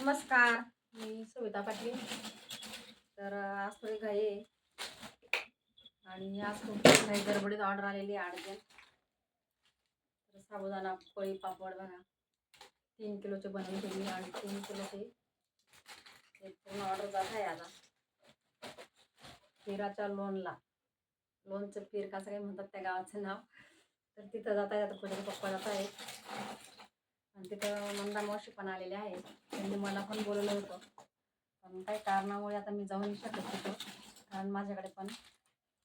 नमस्कार. मी सविता पाटील. तर आज थोडी घाई आहे. आणि आज खूप काही गडबडीत ऑर्डर आलेली आहे अर्जंट तर साबुदाणा पोळी पापड बघा. तीन किलोचे बनवून ठेवली आणि तीन किलोचे पूर्ण ऑर्डर जात आहे आता. फिराच्या लोणला. लोणचं फिर कसं काही म्हणतात त्या गावाचं नाव. तर तिथं जात आहे आता पुढे पप्पा जात आहे तिथं मंदा मावशी पण आलेले आहे. त्यांनी मला पण बोलवलं होतं. पण काही कारणामुळे आता मी जाऊ नाही शकत तिथं. कारण माझ्याकडे पण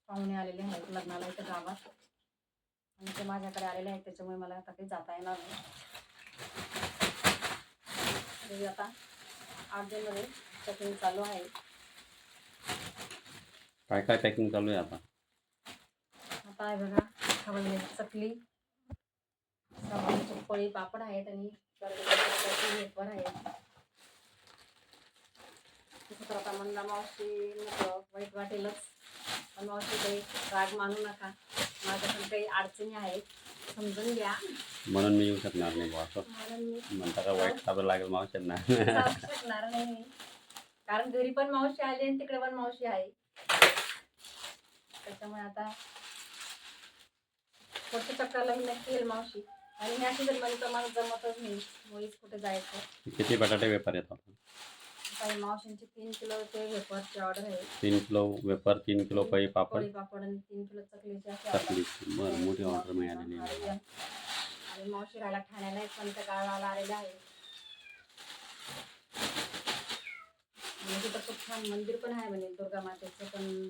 पाहुणे आलेले आहेत लग्नाला इथं गावात. आणि ते माझ्याकडे आलेले आहेत त्याच्यामुळे मला आता काही जाता येणार नाही. आता अर्जंटमध्ये चटणी चालू आहे. काय काय पॅकिंग चालू आहे आता? आता आहे बघा चकली पोळी पापड आहेत आणि वेपर आहे. तसं तर आता मंदा मावशी म्हटलं वाईट वाटेलच. पण मावशी काही राग मानू नका. माझ्या पण काही अडचणी आहेत. समजून घ्या. म्हणून मी येऊ शकणार नाही बुवा असं म्हणून मी म्हणता का वाईट साबं लागेल मावशांना जाऊ शकणार नाही. मी कारण घरी पण मावशी आली आणि तिकडे पण मावशी आहे. त्याच्यामुळे आता पुढच्या चक्राला मी नक्की येईल मावशी. आणि जर म्हणजे तर मला जमतच नाही. मुळीच कुठे जायचं. किती बटाटे वेपर येतात काही मावशींची तीन किलो ते वेफरची ऑर्डर आहे. तीन किलो वेपर तीन किलो पळी पापड? पोळी पापड आणि तीन किलो चकलीची अशी order. चकली बरं मोठी ऑर्डर मिळालेली आहे. आहे. आणि मावशी राहायला ठाण्याला एक पण त्या गावाला आलेले आहे. आणि तिथं खूप छान मंदिर पण आहे म्हणे दुर्गा मातेचं पण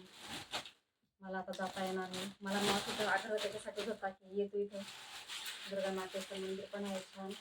मला आता जाता येणार नाही. मला मावशीचं आठवलं त्याच्यासाठीच होता की ये तू इथं. दुर्गा मातेचं मंदिर पण आहे छान.